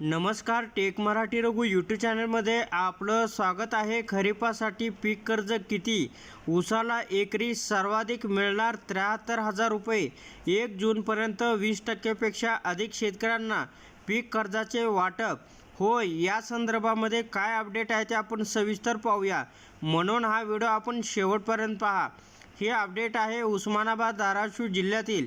नमस्कार take Marathi Raghu YouTube चॅनलमध्ये आपलं स्वागत आहे. खरीपासाठी पीक कर्ज किती? उसाला एकरी सर्वाधिक मिळणार त्र्याहत्तर हजार रुपये. एक जूनपर्यंत वीस टक्केपेक्षा अधिक शेतकऱ्यांना पीक कर्जाचे वाटप. होय या संदर्भामध्ये काय अपडेट आहे ते आपण सविस्तर पाहूया. म्हणून हा व्हिडिओ आपण शेवटपर्यंत पहा. हे अपडेट आहे उस्मानाबाद धाराशिव जिल्ह्यातील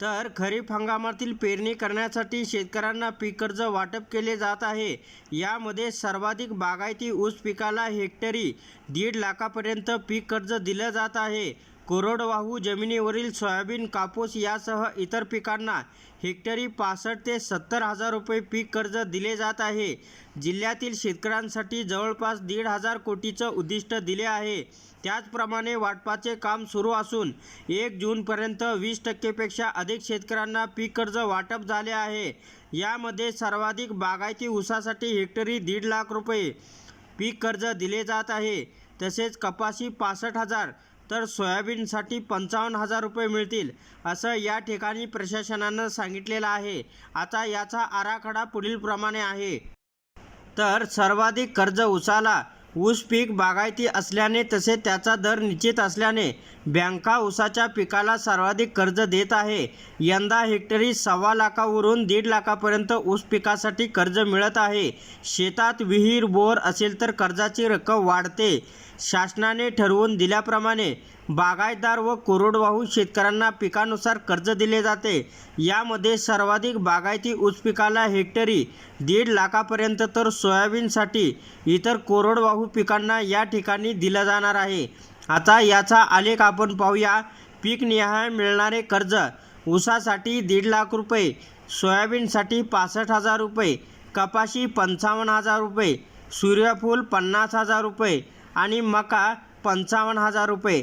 तर खरीप हंगामातील पेरणी करण्यासाठी शेतकऱ्यांना पीक कर्ज वाटप केले जात आहे. यामध्ये सर्वाधिक बागायती ऊस पिकाला हेक्टरी दीड लाखापर्यंत पीक कर्ज दिलं जात आहे. कोरडवाहू जमिनीवरील सोयाबीन कापूस यासह इतर पिकांना हेक्टरी पासष्ट ते सत्तर हजार रुपये पीक कर्ज दिले जात आहे. जिल्ह्यातील शेतकऱ्यांसाठी जवळपास दीड हजार कोटीचं उद्दिष्ट दिले आहे. त्याचप्रमाणे वाटपाचे काम सुरू असून एक जूनपर्यंत वीस टक्केपेक्षा अधिक शेतकऱ्यांना पीक कर्ज वाटप झाले आहे. यामध्ये सर्वाधिक बागायती ऊसासाठी हेक्टरी दीड लाख रुपये पीक कर्ज दिले जात आहे. तसेच कपाशी पासष्ट हजार तर सोयाबीनसाठी पंचावन्न हजार रुपये मिळतील असं या ठिकाणी प्रशासनानं सांगितलेलं आहे. आता याचा आराखडा पुढीलप्रमाणे आहे. तर सर्वाधिक कर्ज उसाला ऊस पीक बागायती असल्याने तसे त्याचा दर निश्चित असल्याने बँका ऊसाच्या पिकाला सर्वाधिक कर्ज देत आहे. यंदा हेक्टरी सव्वा लाखावरून दीड लाखापर्यंत ऊस पिकासाठी कर्ज मिळत आहे. शेतात विहीर बोर असेल तर कर्जाची रक्कम वाढते. शासनाने ठरवून दिल्याप्रमाणे बागायतदार व कोरडवाहू शेतकऱ्यांना पिकानुसार कर्ज दिले जाते. यामध्ये सर्वाधिक बागायती ऊस पिकाला हेक्टरी दीड लाखापर्यंत तर सोयाबीनसाठी इतर कोरडवाहू पिकांना या ठिकाणी दिलं जाणार आहे. आता याचा आलेख आपण पाहूया. पीक निहाय मिळणारे कर्ज ऊसासाठी दीड लाख रुपये सोयाबीनसाठी पासष्ट हजार रुपये कपाशी पंचावन्न हजार रुपये सूर्यफूल पन्नास हजार रुपये आणि मका पंचावन्न हजार रुपये.